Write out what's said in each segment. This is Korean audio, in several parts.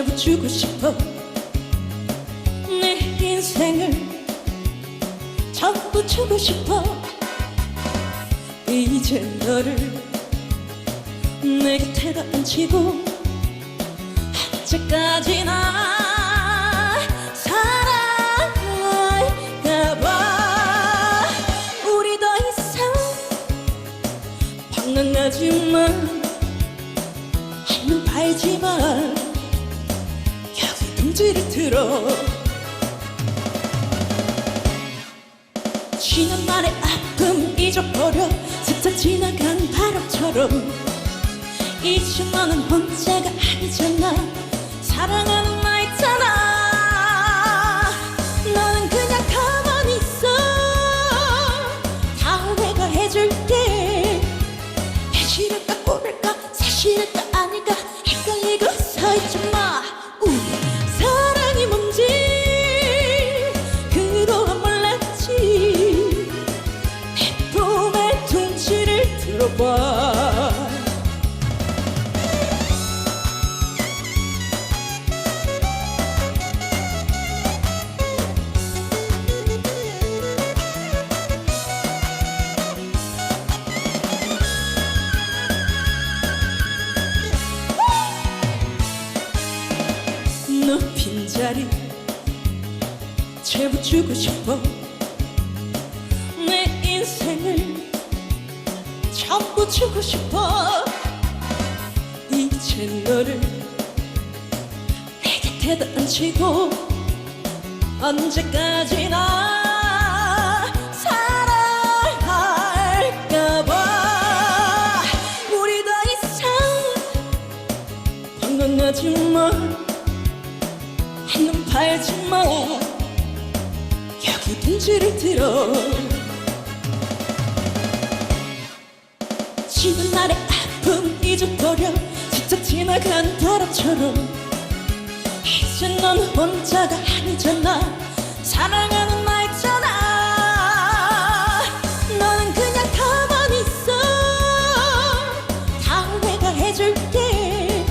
빈자리 채워주고 싶어 내 인생을 전부 주고 싶어 이제 너를 내 곁에다 얹히고 언제까지나 틀어. 지난 날의 아픔 잊어버려. 스쳐 지나간 바람처럼. 이제 너는 혼자가 아니잖아. 사랑하는 나 있잖아. 너는 그냥 가만히 있어. 다 내가 해줄게. 해실까 꼬릴까 사실일까 아닐까 봐너 빈자리 채워주고 싶어. 내 인생을 전부 주고 싶어. 이제 너를 내 곁에다 얹히고 언제까지나 사랑할까봐. 우리 더 이상 방황하지만 한눈 팔지 마. 여기 둥지를 들어 날의 아픔 잊어버려. 스쳐 지나간 바람처럼. 이제 넌 혼자가 아니잖아. 사랑하는 나 있잖아. 너는 그냥 가만히 있어. 다 내가 해줄게.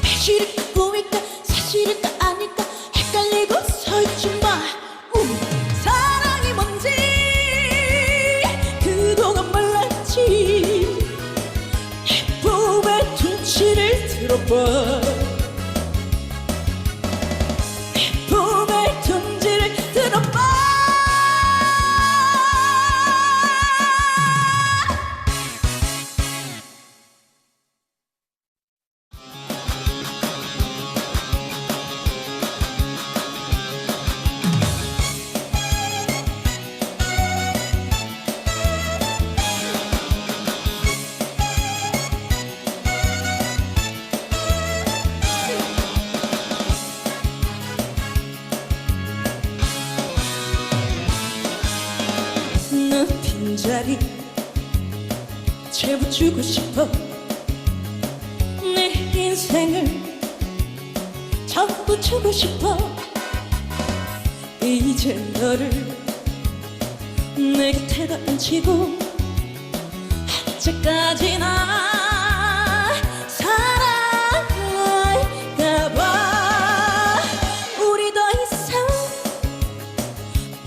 배실일까 꿈일까? 사실일까 둥 채워주고 싶어 내 인생을 전부 주고 싶어. 이제 너를 내 곁에다 얹히고 언제까지나 사랑할까봐. 우리 더 이상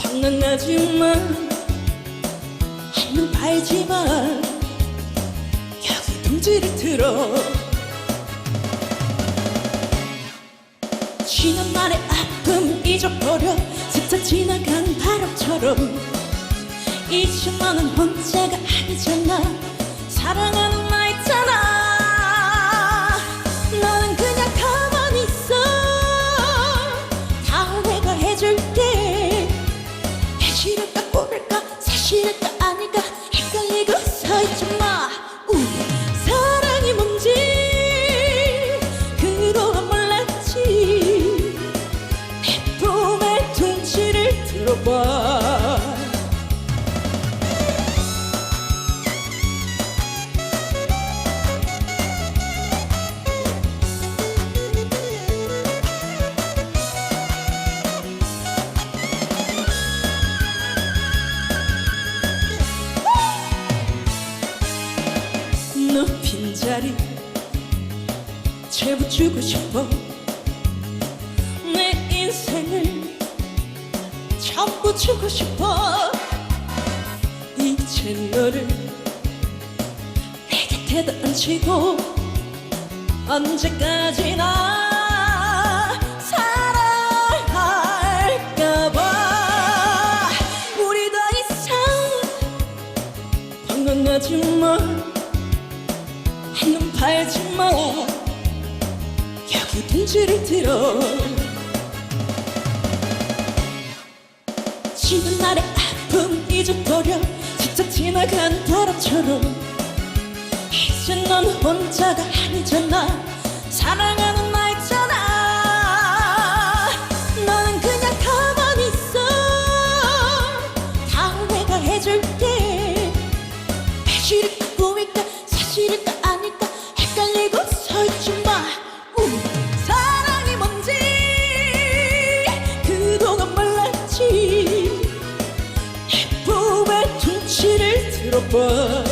방랑하지만 한눈 팔지만 여기 둥지를 틀어. 지난 날의 아픔 잊어버려. 스쳐 지나간 바람처럼. 이제 너는 혼자가 아니잖아. 사랑하는 들어봐. 너 빈자리 채워주고 싶어. 내 인생을 주고 싶어. 이제 너를 내 곁에다 얹히고 언제까지나 사랑할까봐. 우리 더 이상 방황하지 마 한눈 팔지 마. 여기 둥지를 들어 지는 날의 아픔 잊어버려. 스쳐 지나간 바람처럼. 이제 넌 혼자가 아니잖아 分